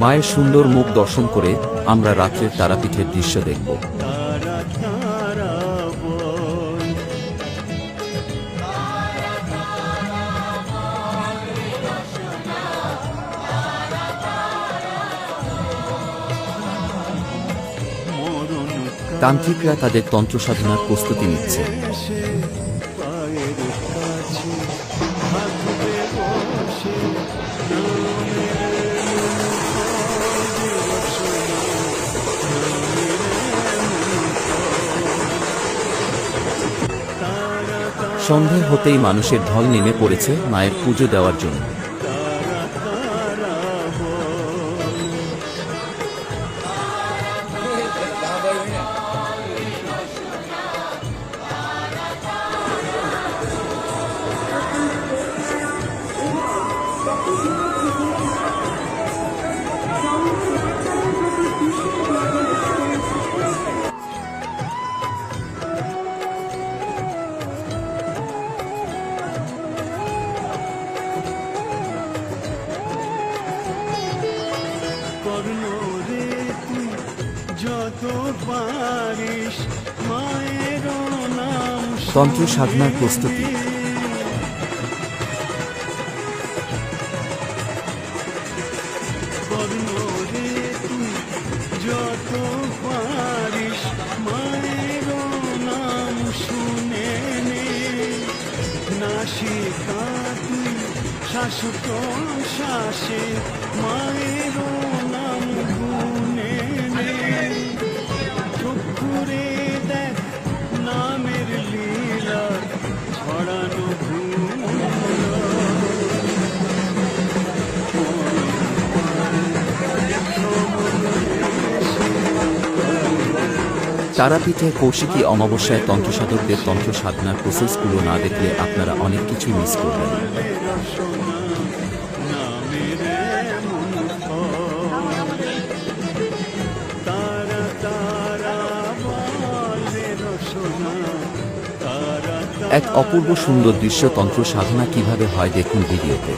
মায়ের সুন্দর মুখ দর্শন করে আমরা রাত্রের তারাপীঠের দৃশ্য দেখব। তান্ত্রিকরা তাদের তন্ত্র সাধনার প্রস্তুতি নিচ্ছে। সন্ধে হতেই মানুষের ঢল নেমে পড়েছে মায়ের পুজো দেওয়ার জন্য। যত পারিস মায়ের নাম তন্ত্র সাধনার প্রস্তুতি। যত পারিস মায়ের নাম শুনে নে। নাসিকা তুই শাসক শ্বাসে তারাপীঠে কৌশিকী অমাবস্যায় তন্ত্র সাধকদের তন্ত্র সাধনার প্রসেসগুলো না দেখলে আপনারা অনেক কিছুই মিস করবেন। এক অপূর্ব সুন্দর দৃশ্য তন্ত্র সাধনা কীভাবে হয় দেখুন ভিডিওতে।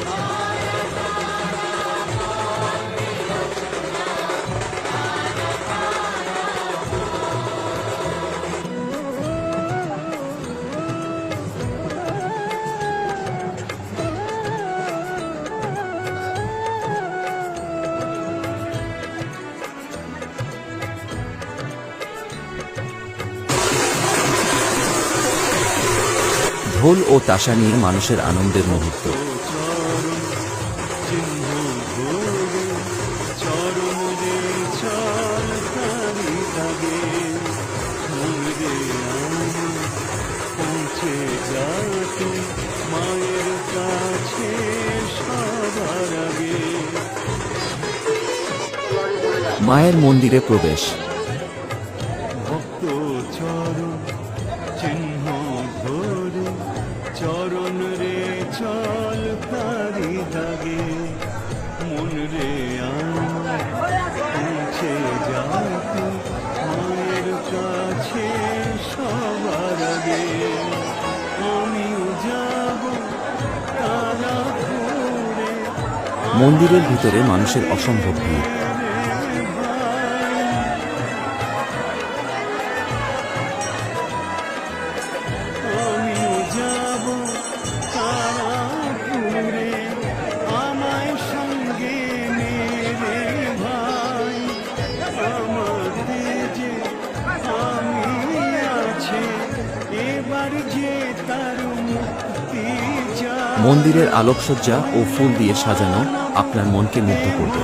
ঢোল ও তাসা নিয়ে মানুষের আনন্দের মুহূর্ত। মায়ের মন্দিরে প্রবেশ। ভক্ত চরণ কাছে সবার মন্দিরের ভিতরে মানুষের অসম্ভব ভিড়। মন্দিরের আলোকসজ্জা ও ফুল দিয়ে সাজানো আপনার মনকে মুগ্ধ করবে।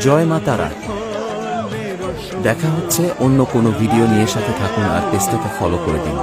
জয় মা তারা। ফলে রস দেখা হচ্ছে অন্য কোনো ভিডিও নিয়ে সাথে থাকুন আর পেজটাকে ফলো করে দিন।